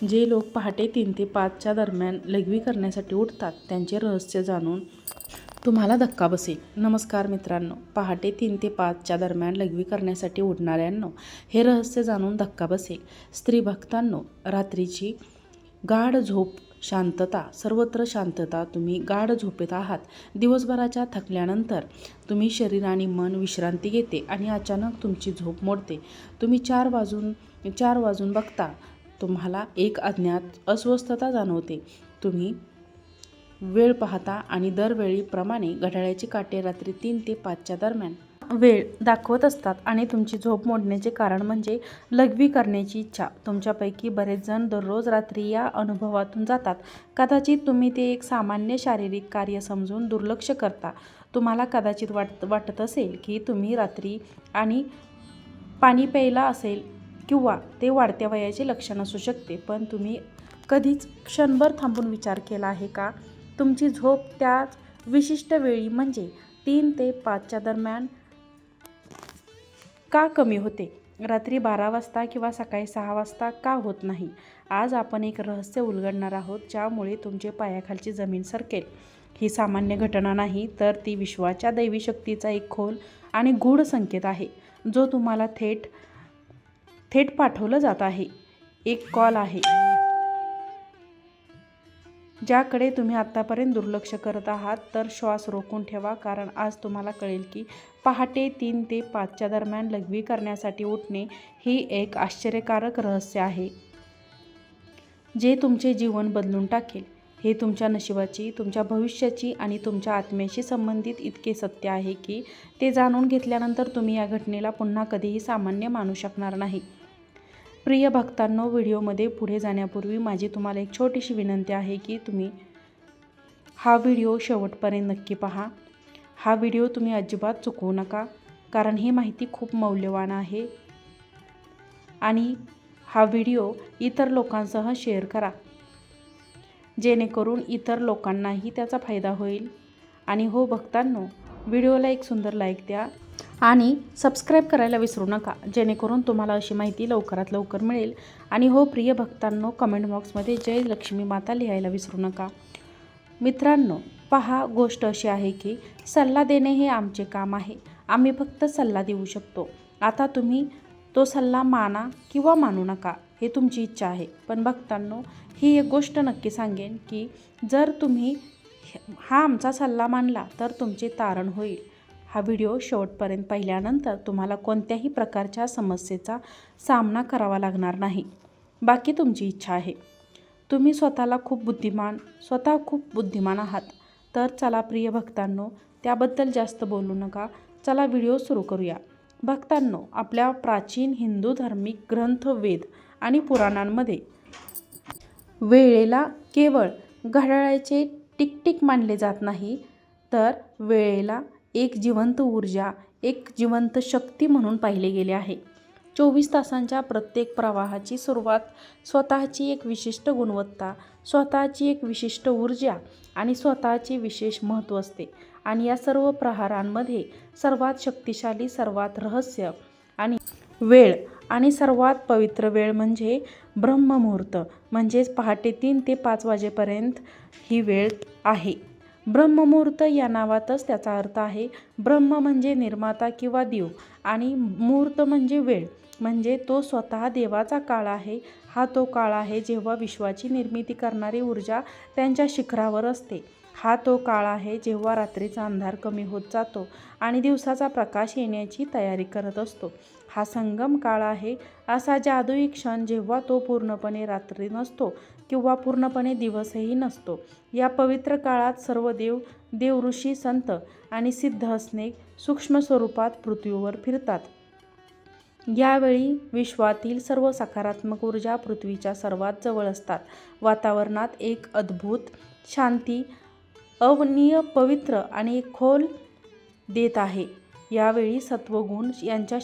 जे लोक पहाटे तीन ते पाचच्या दरम्यान लघवी करण्यासाठी उठतात त्यांचे रहस्य जाणून तुम्हाला धक्का बसेल. नमस्कार मित्रांनो पहाटे तीन ते पाचच्या दरम्यान लघवी करण्यासाठी उठणाऱ्यांनो हे रहस्य जाणून धक्का बसेल. स्त्री भक्तांनो रात्रीची गाढ झोप शांतता सर्वत्र शांतता तुम्ही गाढ झोपेत आहात. दिवसभराच्या थकल्यानंतर तुम्ही शरीर आणि मन विश्रांती घेते आणि अचानक तुमची झोप मोडते. तुम्ही चार वाजून चार वाजून बघता तुम्हाला एक अज्ञात अस्वस्थता जाणवते. तुम्ही वेळ पाहता आणि दरवेळीप्रमाणे घड्याळाची काटे रात्री तीन ते पाचच्या दरम्यान वेळ दाखवत असतात आणि तुमची झोप मोडण्याचे कारण म्हणजे लघवी करण्याची इच्छा. तुमच्यापैकी बरेच जण दररोज रात्री या अनुभवातून जातात. कदाचित तुम्ही ते एक सामान्य शारीरिक कार्य समजून दुर्लक्ष करता. तुम्हाला कदाचित वाट वाटत असेल की तुम्ही रात्री आणि पाणी प्यायला असेल किंवा ते वाढत्या वयाचे लक्षण असू शकते. पण तुम्ही कधीच क्षणभर थांबून विचार केला आहे का? तुमची झोप त्याच विशिष्ट वेळी म्हणजे तीन ते पाचच्या दरम्यान का कमी होते? रात्री बारा वाजता किंवा सकाळी सहा वाजता का होत नाही? आज आपण एक रहस्य उलगडणार आहोत ज्यामुळे तुमचे पायाखालची जमीन सरकेल. ही सामान्य घटना नाही तर ती विश्वाच्या दैवी शक्तीचा एक खोल आणि गूढ संकेत आहे जो तुम्हाला थेट थेट पाठवलं जात आहे. एक कॉल आहे. ज्याकडे तुम्ही आत्तापर्यंत दुर्लक्ष करत आहात तर श्वास रोखून ठेवा कारण आज तुम्हाला कळेल की पहाटे तीन ते पाचच्या दरम्यान लघवी करण्यासाठी उठणे ही एक आश्चर्यकारक रहस्य आहे. जे तुमचे जीवन बदलून टाकेल हे तुमच्या नशिबाची तुमच्या भविष्याची आणि तुमच्या आत्म्याशी संबंधित इतके सत्य आहे की ते जाणून घेतल्यानंतर तुम्ही या घटनेला पुन्हा कधीही सामान्य मानू शकणार नाही. प्रिय भक्तांनो व्हिडिओमध्ये पुढे जाण्यापूर्वी माझी तुम्हाला एक छोटीशी विनंती आहे की तुम्ही हा व्हिडिओ शेवटपर्यंत नक्की पहा. हा व्हिडिओ तुम्ही अजिबात चुकवू नका कारण ही माहिती खूप मौल्यवान आहे. आणि हा व्हिडिओ इतर लोकांसह शेअर करा. जेणेकरून इतर लोकांनाही त्याचा फायदा होईल. आणि हो भक्तांनो व्हिडिओला एक सुंदर लाईक द्या. आणि सबस्क्राईब करायला विसरू नका. जेणेकरून तुम्हाला अशी माहिती लवकरात लवकर मिळेल. आणि हो प्रिय भक्तांनो कमेंट बॉक्समध्ये जय लक्ष्मी माता लिहायला विसरू नका. मित्रांनो पहा गोष्ट अशी आहे की सल्ला देणे हे आमचे काम आहे. आम्ही फक्त सल्ला देऊ शकतो. आता तुम्ही तो सल्ला माना किंवा मानू नका हे तुमची इच्छा आहे. पण भक्तांनो ही एक गोष्ट नक्की सांगेन की जर तुम्ही हा आमचा सल्ला मानला तर तुमचे तारण होईल. हा व्हिडिओ शेवटपर्यंत पाहिल्यानंतर तुम्हाला कोणत्याही प्रकारच्या समस्येचा सामना करावा लागणार नाही. बाकी तुमची इच्छा आहे. तुम्ही स्वतःला खूप बुद्धिमान स्वतः खूप बुद्धिमान आहात. तर चला प्रिय भक्तांनो त्याबद्दल जास्त बोलू नका. चला व्हिडिओ सुरू करूया. भक्तांनो आपल्या प्राचीन हिंदू धार्मिक ग्रंथ वेद आणि पुराणांमध्ये वेळेला केवळ घड्याळाचे टिकटिक मानले जात नाही तर वेळेला एक जिवंत ऊर्जा एक जिवंत शक्ती म्हणून पाहिले गेले आहे. चोवीस तासांच्या प्रत्येक प्रवाहाची सुरुवात स्वतःची एक विशिष्ट गुणवत्ता स्वतःची एक विशिष्ट ऊर्जा आणि स्वतःचे विशेष महत्त्व असते. आणि या सर्व प्रहारांमध्ये सर्वात शक्तिशाली सर्वात रहस्य आणि वेळ आणि सर्वात पवित्र वेळ म्हणजे ब्रह्ममुहूर्त म्हणजेच पहाटे तीन ते पाच वाजेपर्यंत ही वेळ आहे. ब्रह्ममुहूर्त या नावातच त्याचा अर्थ आहे. ब्रह्म म्हणजे निर्माता किंवा देव आणि मुहूर्त म्हणजे वेळ. म्हणजे तो स्वतः देवाचा काळ आहे. हा तो काळ आहे जेव्हा विश्वाची निर्मिती करणारी ऊर्जा त्यांच्या शिखरावर असते. हा तो काळ आहे जेव्हा रात्रीचा अंधार कमी होत जातो आणि दिवसाचा प्रकाश येण्याची तयारी करत असतो. हा संगम काळ आहे असा जादुई क्षण जेव्हा तो पूर्णपणे रात्री नसतो. किंवा पूर्णपणे दिवसही नसतो. या पवित्र काळात सर्व देव देवऋषी संत आणि सिद्ध असणे सूक्ष्म स्वरूपात पृथ्वीवर फिरतात. यावेळी विश्वातील सर्व सकारात्मक ऊर्जा पृथ्वीच्या सर्वात जवळ असतात. वातावरणात एक अद्भुत शांती अवनीय पवित्र आणि खोल देत आहे. यावेळी सत्वगुण यांच्या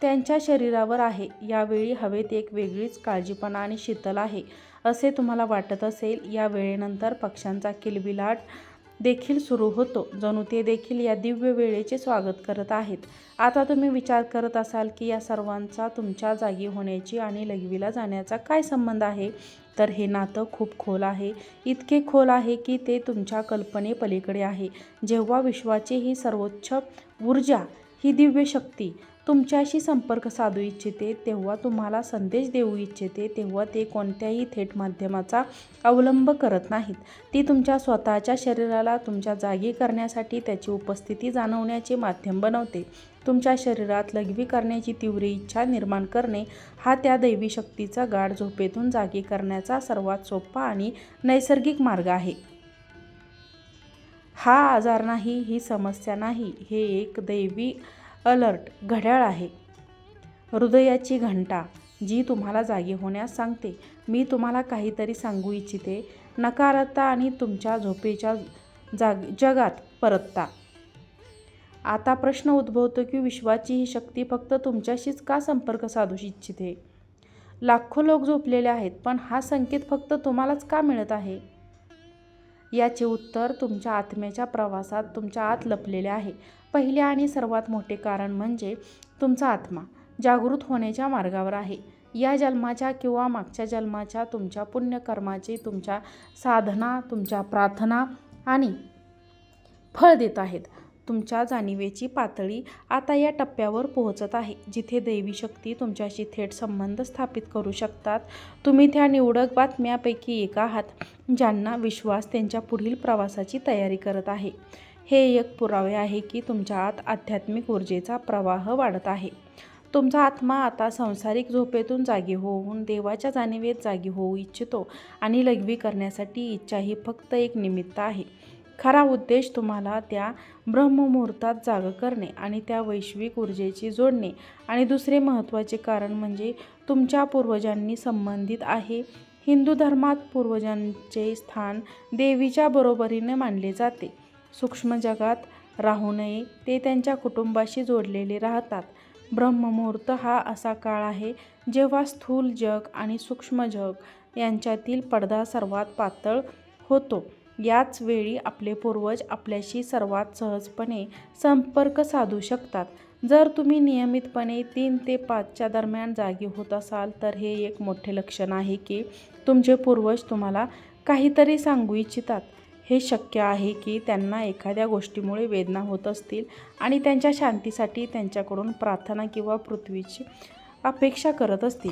त्यांच्या शरीरावर आहे. यावेळी हवेत एक वेगळीच काळजीपणा आणि शीतल आहे. असे तुम्हाला वाटत असेल या वेळेनंतर पक्ष्यांचा किलबिलाट देखील सुरू होतो. जणू ते देखील या दिव्य वेळेचे स्वागत करत आहेत. आता तुम्ही विचार करत असाल की या सर्वांचा तुमच्या जागी होण्याची आणि लघवीला जाण्याचा काय संबंध आहे? तर हे नातं खूप खोल आहे. इतके खोल आहे की ते तुमच्या कल्पनेपलीकडे आहे. जेव्हा विश्वाची ही सर्वोच्च ऊर्जा ही दिव्य शक्ती तुमच्याशी संपर्क साधू इच्छिते तेव्हा तुम्हाला संदेश देऊ इच्छिते तेव्हा ते कोणत्याही थेट माध्यमाचा अवलंब करत नाहीत. ती तुमच्या स्वतःच्या शरीराला तुमच्या जागी करण्यासाठी त्याची उपस्थिती जाणवण्याचे माध्यम बनवते. तुमच्या शरीरात लघवी करण्याची तीव्र इच्छा निर्माण करणे हा त्या दैवी शक्तीचा गाढ झोपेतून जागी करण्याचा सर्वात सोपा आणि नैसर्गिक मार्ग आहे. हा आजार नाही ही समस्या नाही हे एक दैवी अलर्ट घड्याळ आहे. हृदयाची घंटा जी तुम्हाला जागी होण्यास सांगते. मी तुम्हाला काहीतरी सांगू इच्छिते. नकारता आणि तुमच्या झोपेच्या जाग जगात परतता. आता प्रश्न उद्भवतो की विश्वाची ही शक्ती फक्त तुमच्याशीच का संपर्क साधू इच्छिते? लाखो लोक झोपलेले आहेत पण हा संकेत फक्त तुम्हालाच का मिळत आहे? याचे उत्तर तुमच्या आत्म्याच्या प्रवासात तुमच्या आत लपलेले आहे. पहिले आणि सर्वात मोठे कारण म्हणजे तुमचा आत्मा जागृत होण्याच्या मार्गावर आहे. या जन्माच्या किंवा मागच्या जन्माच्या तुमच्या पुण्यकर्माची तुमच्या साधना तुमच्या प्रार्थना आणि फळ देत आहेत. तुमच्या जाणीवेची पातळी आता या टप्प्यावर पोहोचत आहे जिथे दैवी शक्ती तुमच्याशी थेट संबंध स्थापित करू शकतात. तुम्ही त्या निवडक बातम्यापैकी एक आहात ज्यांना विश्वास त्यांच्या पुढील प्रवासाची तयारी करत आहे. हे एक पुरावे आहे की तुमच्या आत आध्यात्मिक ऊर्जेचा प्रवाह वाढत आहे. तुमचा आत्मा आता संसारिक झोपेतून जागी होऊन देवाच्या जाणीवेत जागी होऊ इच्छितो आणि लघवी करण्यासाठी इच्छा ही फक्त एक निमित्त आहे. खरा उद्देश तुम्हाला त्या ब्रह्ममुहूर्तात जागं करणे आणि त्या वैश्विक ऊर्जेची जोडणे. आणि दुसरे महत्त्वाचे कारण म्हणजे तुमच्या पूर्वजांनी संबंधित आहे. हिंदू धर्मात पूर्वजांचे स्थान देवीच्या बरोबरीने मानले जाते. सूक्ष्म जगात राहू नये ते त्यांच्या कुटुंबाशी जोडलेले राहतात. ब्रह्ममुहूर्त हा असा काळ आहे जेव्हा स्थूल जग आणि सूक्ष्म जग यांच्यातील पडदा सर्वात पातळ होतो. याच वेळी आपले पूर्वज आपल्याशी सर्वात सहजपणे संपर्क साधू शकतात. जर तुम्ही नियमितपणे तीन ते पाचच्या दरम्यान जागी होत असाल तर हे एक मोठे लक्षण आहे की तुमचे पूर्वज तुम्हाला काहीतरी सांगू इच्छितात. हे शक्य आहे की त्यांना एखाद्या गोष्टीमुळे वेदना होत असतील आणि त्यांच्या शांतीसाठी त्यांच्याकडून प्रार्थना किंवा पृथ्वीची अपेक्षा करत असतील.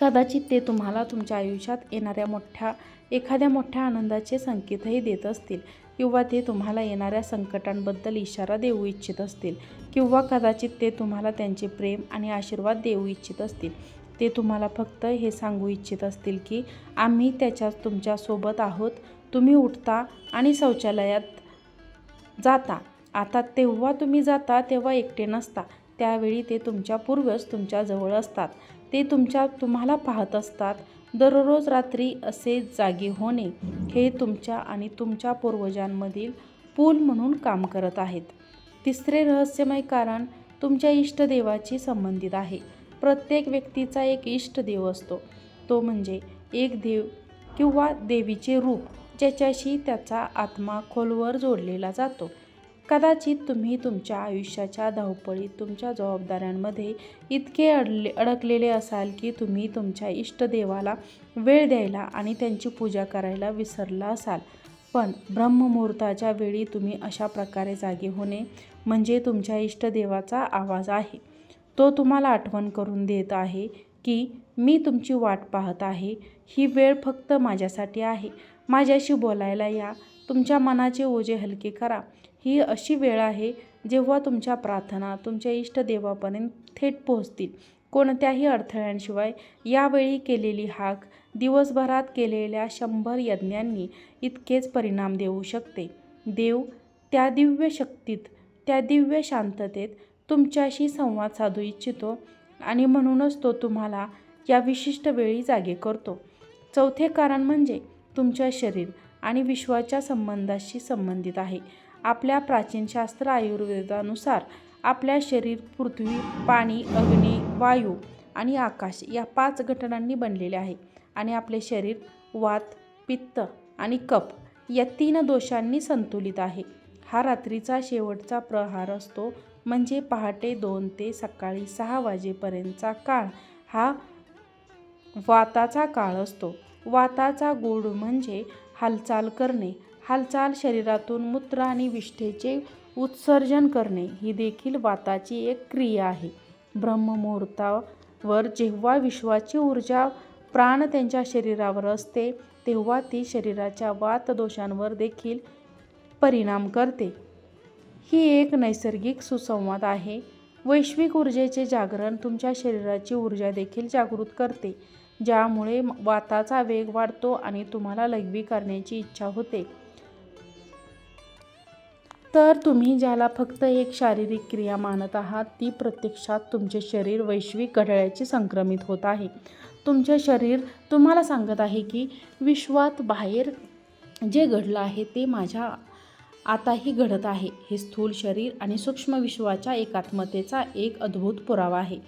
कदाचित ते तुम्हाला तुमच्या आयुष्यात येणाऱ्या मोठ्या एखाद्या मोठ्या आनंदाचे संकेतही देत असतील किंवा ते तुम्हाला येणाऱ्या संकटांबद्दल इशारा देऊ इच्छित असतील किंवा कदाचित ते तुम्हाला त्यांचे प्रेम आणि आशीर्वाद देऊ इच्छित असतील. ते तुम्हाला फक्त हे सांगू इच्छित असतील की आम्ही त्याच्या तुमच्यासोबत आहोत. तुम्ही उठता आणि शौचालयात जाता. आता तेव्हा तुम्ही जाता तेव्हा एकटे नसता. त्यावेळी ते तुमच्या पूर्वज तुमच्याजवळ असतात. ते तुमच्या तुम्हाला पाहत असतात. दररोज रात्री असे जागे होणे हे तुमच्या आणि तुमच्या पूर्वजांमधील पूल म्हणून काम करत आहेत. तिसरे रहस्यमय कारण तुमच्या इष्टदेवाची संबंधित आहे. प्रत्येक व्यक्तीचा एक इष्टदेव असतो. तो म्हणजे एक देव किंवा देवीचे रूप ज्याच्याशी त्याचा आत्मा खोलवर जोडलेला जातो. कदाचित तुम्ही तुमच्या आयुष्याच्या धावपळीत तुमच्या जबाबदाऱ्यांमध्ये इतके अडले अडकलेले असाल की तुम्ही तुमच्या इष्टदेवाला वेळ द्यायला आणि त्यांची पूजा करायला विसरला असाल. पण ब्रह्ममुहूर्ताच्या वेळी तुम्ही अशा प्रकारे जागे होणे म्हणजे तुमच्या इष्टदेवाचा आवाज आहे. तो तुम्हाला आठवण करून देत आहे की मी तुमची वाट पाहत आहे. ही वेळ फक्त माझ्यासाठी आहे. माझ्याशी बोलायला या. तुमच्या मनाचे ओझे हलके करा. ही अशी वेळ आहे जेव्हा तुमच्या प्रार्थना तुमच्या इष्टदेवापर्यंत थेट पोहोचतील. कोणत्याही अडथळ्यांशिवाय यावेळी केलेली हाक दिवसभरात केलेल्या शंभर यज्ञांनी इतकेच परिणाम देऊ शकते. देव त्या दिव्य शक्तीत त्या दिव्य शांततेत तुमच्याशी संवाद साधू इच्छितो आणि म्हणूनच तो तुम्हाला या विशिष्ट वेळी जागे करतो. चौथे कारण म्हणजे तुमच्या शरीर आणि विश्वाच्या संबंधाशी संबंधित आहे. आपल्या प्राचीन शास्त्र आयुर्वेदानुसार आपल्या शरीर पृथ्वी पाणी अग्नी वायू आणि आकाश या पाच घटनांनी बनलेले आहे. आणि आपले शरीर वात पित्त आणि कप या तीन दोषांनी संतुलित आहे. हा रात्रीचा शेवटचा प्रहार असतो म्हणजे पहाटे दोन ते सकाळी सहा वाजेपर्यंतचा काळ. हा वाताचा काळ असतो. वाताचा गोड म्हणजे हालचाल करणे हालचाल शरीरातून मूत्र आणि विष्ठेचे उत्सर्जन करणे ही देखील वाताची एक क्रिया आहे. ब्रह्ममुहूर्तावर जेव्हा विश्वाची ऊर्जा प्राण त्यांच्या शरीरावर असते तेव्हा ती शरीराच्या वात दोषांवर देखील परिणाम करते. ही एक नैसर्गिक सुसंवाद आहे. वैश्विक ऊर्जेचे जागरण तुमच्या शरीराची ऊर्जा देखील जागृत करते ज्यामुळे वाताचा वेग वाढतो आणि तुम्हाला लघवी करण्याची इच्छा होते. तर तुम्ही ज्याला फक्त एक शारीरिक क्रिया मानत आहात ती प्रत्यक्षात तुमचे शरीर वैश्विक घडळ्याची संक्रमित होत आहे. तुमचे शरीर तुम्हाला सांगत आहे की विश्वात बाहेर जे घडलं आहे ते माझ्या आताही घडत आहे. हे स्थूल शरीर आणि सूक्ष्म विश्वाच्या एकात्मतेचा एक अद्भुत पुरावा आहे.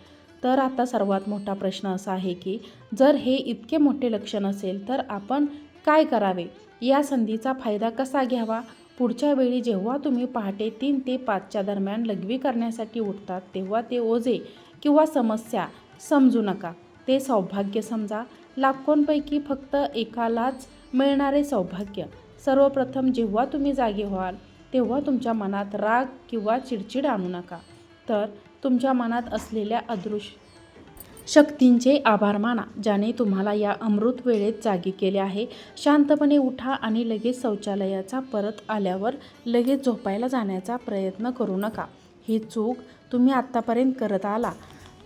तर आता सर्वात मोठा प्रश्न असा आहे की जर हे इतके मोठे लक्षण असेल तर आपण काय करावे? या संधीचा फायदा कसा घ्यावा? पुढच्या वेळी जेव्हा तुम्ही पहाटे तीन ते पाचच्या दरम्यान लघवी करण्यासाठी उठतात तेव्हा ते ओझे किंवा समस्या समजू नका. ते सौभाग्य समजा. लाखोंपैकी फक्त एकालाच मिळणारे सौभाग्य. सर्वप्रथम जेव्हा तुम्ही जागे व्हाल तेव्हा तुमच्या मनात राग किंवा चिडचिड आणू नका. तर तुमच्या मनात असलेल्या अदृश्य शक्तींचे आभार माना ज्याने तुम्हाला या अमृत वेळेत जागी केले आहे. शांतपणे उठा आणि लगेच शौचालयाचा परत आल्यावर लगेच झोपायला जाण्याचा प्रयत्न करू नका. ही चूक तुम्ही आत्तापर्यंत करत आला.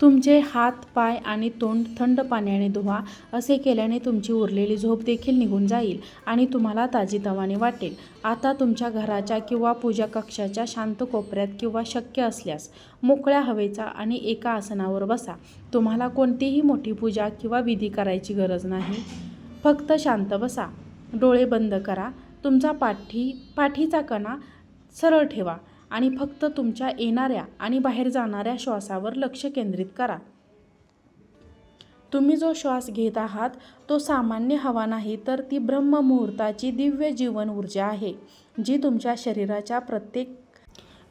तुमचे हात पाय आणि तोंड थंड पाण्याने धुवा असे केल्याने तुमची उरलेली झोप देखील निघून जाईल आणि तुम्हाला ताजीतवाने वाटेल. आता तुमच्या घराच्या किंवा पूजा कक्षाच्या शांत कोपऱ्यात किंवा शक्य असल्यास मोकळ्या हवेचा आणि एका आसनावर बसा. तुम्हाला कोणतीही मोठी पूजा किंवा विधी करायची गरज नाही. फक्त शांत बसा. डोळे बंद करा. तुमचा पाठी पाठीचा कणा सरळ ठेवा. आणि फक्त तुमच्या येणाऱ्या आणि बाहेर जाणाऱ्या श्वासावर लक्ष केंद्रित करा. तुम्ही जो श्वास घेत आहात तो सामान्य हवा नाही तर ती ब्रह्ममुहूर्ताची दिव्य जीवन ऊर्जा आहे जी तुमच्या शरीराच्या प्रत्येक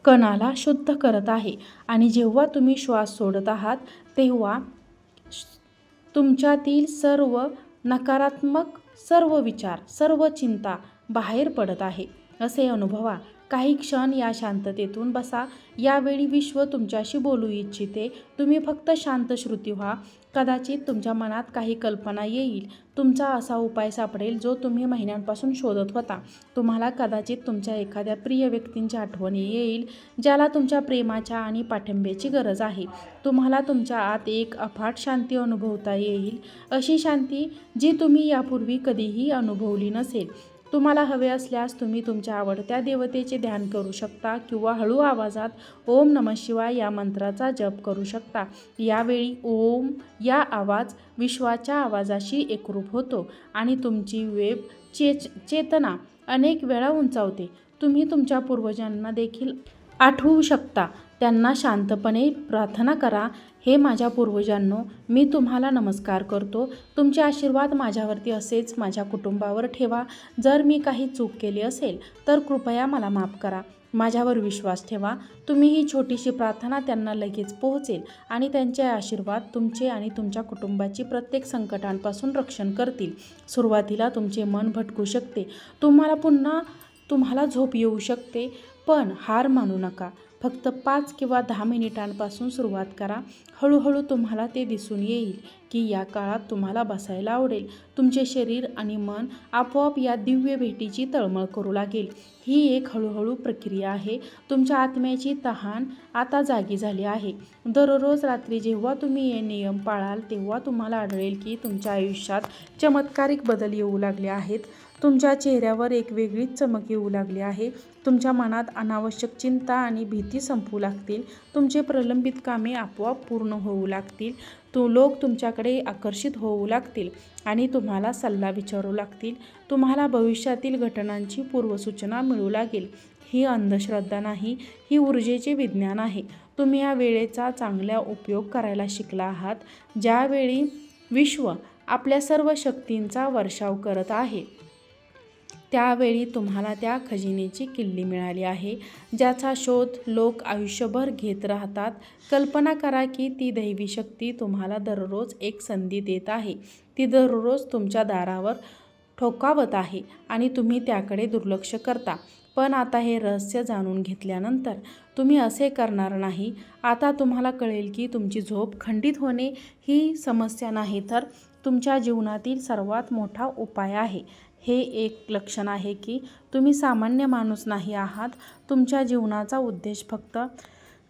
कणाला शुद्ध करत आहे. आणि जेव्हा तुम्ही श्वास सोडत आहात तेव्हा तुमच्यातील सर्व नकारात्मक सर्व विचार सर्व चिंता बाहेर पडत आहे असे अनुभवा. काही क्षण या शांततेतून बसा. यावेळी विश्व तुमच्याशी बोलू इच्छिते. तुम्ही फक्त शांत श्रुती व्हा. कदाचित तुमच्या मनात काही कल्पना येईल. तुमचा असा उपाय सापडेल जो तुम्ही महिन्यांपासून शोधत होता. तुम्हाला कदाचित तुमच्या एखाद्या प्रिय व्यक्तींची आठवणी येईल ज्याला तुमच्या प्रेमाच्या आणि पाठिंब्याची गरज आहे. तुम्हाला तुमच्या आत एक अफाट शांती अनुभवता येईल. अशी शांती जी तुम्ही यापूर्वी कधीही अनुभवली नसेल. तुम्हाला हवे असल्यास तुम्ही तुमच्या आवडत्या देवतेचे ध्यान करू शकता किंवा हळू आवाजात ओम नम शिवाय या मंत्राचा जप करू शकता. यावेळी ओम या आवाज विश्वाच्या आवाजाशी एकरूप होतो आणि तुमची वेब चेच चेतना अनेक वेळा उंचावते. तुम्ही तुमच्या पूर्वजांना देखील आठवू शकता. त्यांना शांतपणे प्रार्थना करा. हे माझ्या पूर्वजांनो मी तुम्हाला नमस्कार करतो. तुमचे आशीर्वाद माझ्यावरती असेच माझ्या कुटुंबावर ठेवा. जर मी काही चूक केली असेल तर कृपया मला माफ करा. माझ्यावर विश्वास ठेवा. तुम्ही ही छोटीशी प्रार्थना त्यांना लगेच पोहोचेल आणि त्यांचे आशीर्वाद तुमचे आणि तुमच्या कुटुंबाची प्रत्येक संकटांपासून रक्षण करतील. सुरुवातीला तुमचे मन भटकू शकते. तुम्हाला पुन्हा तुम्हाला झोप येऊ शकते पण हार मानू नका. फक्त पाच किंवा दहा मिनिटांपासून सुरुवात करा. हळूहळू तुम्हाला ते दिसून येईल की या काळात तुम्हाला बसायला आवडेल. तुमचे शरीर आणि मन आपोआप या दिव्य भेटीची तळमळ करू लागेल. ही एक हळूहळू प्रक्रिया आहे. तुमच्या आत्म्याची तहान आता जागी झाली आहे. दररोज रात्री जेव्हा तुम्ही हे नियम पाळाल तेव्हा तुम्हाला आढळेल की तुमच्या आयुष्यात चमत्कारिक बदल येऊ लागले आहेत. तुमच्या चेहऱ्यावर एक वेगळीच चमक येऊ लागली आहे. तुमच्या मनात अनावश्यक चिंता आणि भीती संपू लागतील. तुमचे प्रलंबित कामे आपोआप पूर्ण होऊ लागतील. तो लोक तुमच्याकडे आकर्षित होऊ लागतील आणि तुम्हाला सल्ला विचारू लागतील. तुम्हाला भविष्यातील घटनांची पूर्वसूचना मिळू लागेल. ही अंधश्रद्धा नाही ही ऊर्जेचे विज्ञान आहे. तुम्ही या वेळेचा चांगला उपयोग करायला शिकला आहात. ज्यावेळी विश्व आपल्या सर्व शक्तींचा वर्षाव करत आहे. त्यावेळी तुम्हाला त्या खजिनेची किल्ली मिळाली आहे ज्याचा शोध लोक आयुष्यभर घेत राहतात. कल्पना करा की ती दैवी शक्ती तुम्हाला दररोज एक संधी देत आहे. ती दररोज तुमच्या दारावर ठोकावत आहे आणि तुम्ही त्याकडे दुर्लक्ष करता. पण आता हे रहस्य जाणून घेतल्यानंतर तुम्ही असे करणार नाही. आता तुम्हाला कळेल की तुमची झोप खंडित होणे ही समस्या नाही तर तुमच्या जीवनातील सर्वात मोठा उपाय आहे. हे एक लक्षण आहे की तुम्ही सामान्य माणूस नाही आहात. तुमच्या जीवनाचा उद्देश फक्त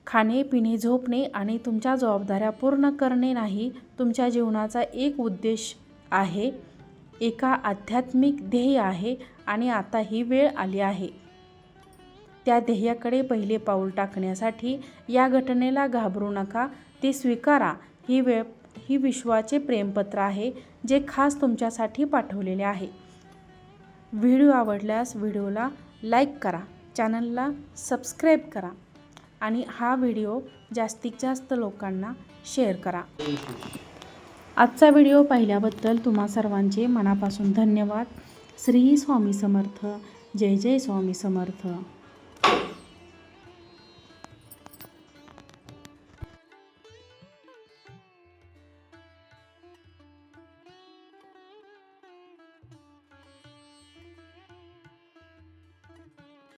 खाणे पिणे झोपणे आणि तुमच्या जबाबदाऱ्या पूर्ण करणे नाही. तुमच्या जीवनाचा एक उद्देश आहे. एका आध्यात्मिक ध्येय आहे आणि आता ही वेळ आली आहे. त्या ध्येयाकडे पहिले पाऊल टाकण्यासाठी या घटनेला घाबरू नका. ती स्वीकारा. ही वेळ ही विश्वाचे प्रेमपत्र आहे जे खास तुमच्यासाठी पाठवलेले आहे. व्हिडिओ आवडल्यास व्हिडिओला लाईक करा चॅनलला सबस्क्राईब करा आणि हा व्हिडिओ जास्तीत जास्त लोकांना शेअर करा. आजचा व्हिडिओ पाहिल्याबद्दल तुम्हा सर्वांचे मनापासून धन्यवाद. श्री स्वामी समर्थ. जय जय स्वामी समर्थ.